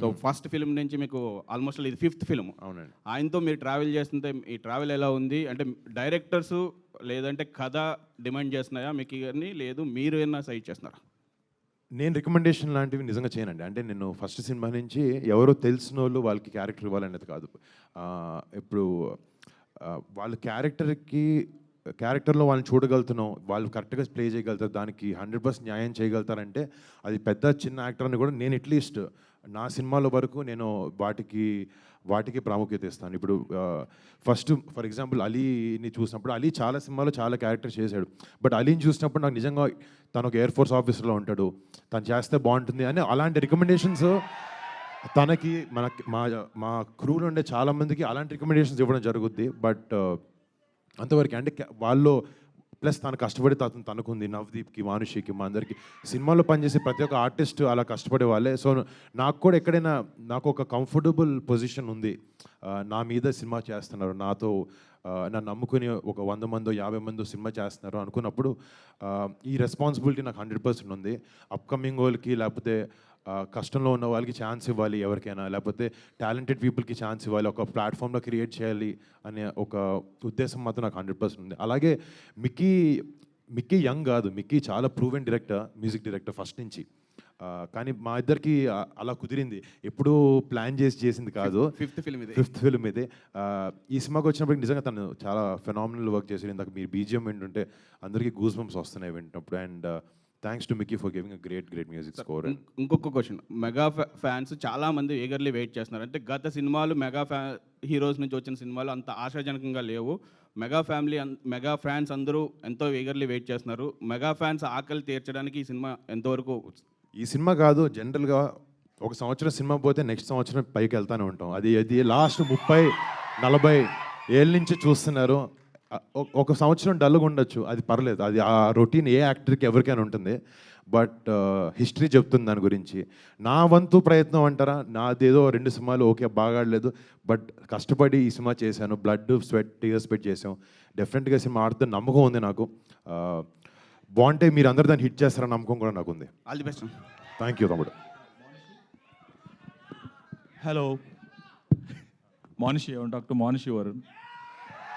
So first film నుంచి మీకు almost ఇది ఫిఫ్త్ ఫిల్మ్ అవునండి. ఆయనతో మీరు ట్రావెల్ చేస్తుంటే ఈ ట్రావెల్ ఎలా ఉంది? అంటే డైరెక్టర్స్ లేదంటే కథ డిమాండ్ చేస్తున్నాయా? మీకు ఇవన్నీ లేదు మీరు ఏమన్నా సైడ్ చేస్తున్నారా? నేను రికమెండేషన్ లాంటివి నిజంగా చేయనండి. అంటే నేను ఫస్ట్ సినిమా నుంచి ఎవరో తెలిసిన వాళ్ళు వాళ్ళకి క్యారెక్టర్ ఇవ్వాలనేది కాదు. ఇప్పుడు వాళ్ళ క్యారెక్టర్కి క్యారెక్టర్లో వాళ్ళని చూడగలుగుతున్నాం వాళ్ళు కరెక్ట్గా ప్లే చేయగలుగుతారు దానికి హండ్రెడ్ పర్సెంట్ న్యాయం చేయగలుగుతారంటే అది పెద్ద చిన్న యాక్టర్ అని కూడా నేను అట్లీస్ట్ నా సినిమాల వరకు నేను వాటికి వాటికి ప్రాముఖ్యత ఇస్తాను. ఇప్పుడు ఫస్ట్ ఫర్ ఎగ్జాంపుల్ అలీని చూసినప్పుడు అలీ చాలా సినిమాలో చాలా క్యారెక్టర్ చేశాడు. బట్ అలీని చూసినప్పుడు నాకు నిజంగా తను ఒక ఎయిర్ ఫోర్స్ ఆఫీసర్లో ఉంటాడు. తను చేస్తే బాగుంటుంది అని అలాంటి రికమెండేషన్స్ తనకి మన మా మా క్రూలో ఉండే చాలామందికి అలాంటి రికమెండేషన్స్ ఇవ్వడం జరుగుద్ది. బట్ అంతవరకు. అంటే వాళ్ళు ప్లస్ తను కష్టపడి తను తనకుంది నవదీప్కి మానుషికి మా అందరికి. సినిమాలో పనిచేసే ప్రతి ఒక్క ఆర్టిస్ట్ అలా కష్టపడే వాళ్ళే. సో నాకు కూడా ఎక్కడైనా నాకు ఒక కంఫర్టబుల్ పొజిషన్ ఉంది. నా మీద సినిమా చేస్తున్నారు. నాతో నన్ను నమ్ముకుని ఒక వంద మందో యాభై మందో సినిమా చేస్తున్నారు అనుకున్నప్పుడు ఈ రెస్పాన్సిబిలిటీ నాకు హండ్రెడ్ పర్సెంట్ ఉంది. అప్కమింగ్ వాళ్ళకి లేకపోతే కష్టంలో ఉన్న వాళ్ళకి ఛాన్స్ ఇవ్వాలి ఎవరికైనా. లేకపోతే టాలెంటెడ్ పీపుల్కి ఛాన్స్ ఇవ్వాలి ఒక ప్లాట్ఫామ్లో క్రియేట్ చేయాలి అనే ఒక ఉద్దేశం మాత్రం నాకు హండ్రెడ్ పర్సెంట్ ఉంది. అలాగే మిక్కీ మిక్కీ యంగ్ కాదు మిక్కీ చాలా proven director music director first నుంచి. కానీ మా ఇద్దరికి అలా కుదిరింది. ఎప్పుడూ ప్లాన్ చేసి చేసింది కాదు. ఫిఫ్త్ ఫిల్మ్ ఇది. ఫిఫ్త్ ఫిల్మ్ ఇది. ఈ సినిమాకి వచ్చినప్పటికి నిజంగా తను చాలా ఫెనామినల్ వర్క్ చేశారు. ఇందాక మీరు బీజిఎం వింటుంటే అందరికీ గూస్ బంప్స్ వస్తున్నాయి వింటున్నప్పుడు. And thanks to Mickey for giving a great great music score ఇంకొక క్వశ్చన్ మెగా ఫ్యాన్స్ చాలా మంది ఈగర్లీ వెయిట్ చేస్తున్నారు. అంటే గత సినిమాలు మెగా ఫ్యా హీరోస్ నుంచి వచ్చిన సినిమాలు అంత ఆశాజనకంగా లేవు. మెగా ఫ్యామిలీ మెగా ఫ్యాన్స్ అందరూ ఎంతో ఈగర్లీ వెయిట్ చేస్తున్నారు. మెగా ఫ్యాన్స్ ఆకలి తీర్చడానికి ఈ సినిమా ఎంతవరకు ఈ సినిమా కాదు జనరల్గా ఒక సంవత్సరం సినిమా పోతే నెక్స్ట్ సంవత్సరం పైకి వెళ్తానే ఉంటాం. అది అది లాస్ట్ ముప్పై నలభై ఏళ్ళ నుంచి చూస్తున్నారు. ఒక సంవత్సరం డల్గా ఉండొచ్చు. అది పర్లేదు. అది ఆ రొటీన్ ఏ యాక్టర్కి ఎవరికైనా ఉంటుంది. బట్ హిస్టరీ చెప్తుంది దాని గురించి. నా వంతు ప్రయత్నం అంటారా? నాదేదో రెండు సినిమాలు ఓకే బాగాడలేదు బట్ కష్టపడి ఈ సినిమా చేశాను. బ్లడ్ స్వెట్ టీయర్స్ పెట్టి చేసాం డెఫినెట్గా సినిమా ఆడుతుంది నమ్మకం ఉంది నాకు. బాగుంటే మీరు అందరు దాన్ని హిట్ చేస్తారని నమ్మకం కూడా నాకు ఉంది. All the best thank you తమ్ముడు. Want to talk to Monishi Varun.